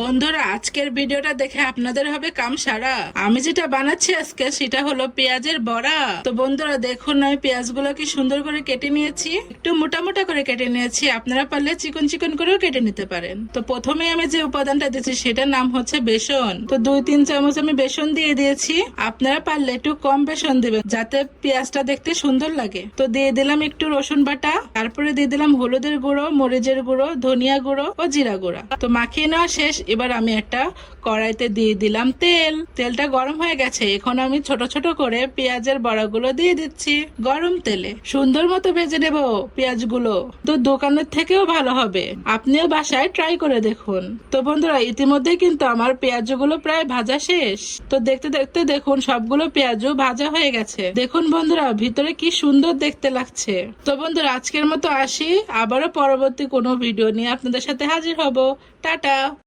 বন্ধুরা, আজকের ভিডিওটা দেখে আপনাদের হবে কাম সারা আমি যেটা বানাচ্ছি আজকে, সেটা হলো পেঁয়াজের বড়া। তো বন্ধুরা, দেখুন আমি পেঁয়াজগুলো কি সুন্দর করে কেটে নিয়েছি। একটু মোটা মোটা করে কেটে নিয়েছি। আপনারা পারলে চিকন চিকন করেও কেটে নিতে পারেন। তো প্রথমে আমি যে উপাদানটা দিয়েছি, সেটার নাম হচ্ছে বেসন। তো দুই তিন চামচ আমি বেসন দিয়ে দিয়েছি। আপনারা পারলে একটু কম বেসন দিবেন, যাতে পেঁয়াজটা দেখতে সুন্দর লাগে। তো দিয়ে দিলাম একটু রসুন বাটা। তারপরে দিয়ে দিলাম হলুদের গুঁড়ো, মরিচের গুঁড়ো, ধনিয়া গুঁড়ো ও জিরা গুঁড়া। তো মাখিয়ে নেওয়া শেষ। এবার আমি একটা কড়াইতে দিয়ে দিলাম তেল। তেলটা গরম হয়ে গেছে। এখন আমি ছোট ছোট করে পেঁয়াজের বড়াগুলো দিয়ে দিচ্ছি গরম তেলে। সুন্দর মতো ভেজে নেব পেঁয়াজগুলো। তো দোকানের থেকেও ভালো হবে। আপনিও বাসায় ট্রাই করে দেখুন। তো বন্ধুরা ইতিমধ্যে কিন্তু আমার পেঁয়াজগুলো প্রায় ভাজা শেষ। তো দেখতে দেখতে দেখুন, সবগুলো পেঁয়াজও ভাজা হয়ে গেছে। দেখুন বন্ধুরা, ভিতরে কি সুন্দর দেখতে লাগছে। তো বন্ধুরা, আজকের মতো আসি। আবারও পরবর্তী কোনো ভিডিও নিয়ে আপনাদের সাথে হাজির হব। টাটা!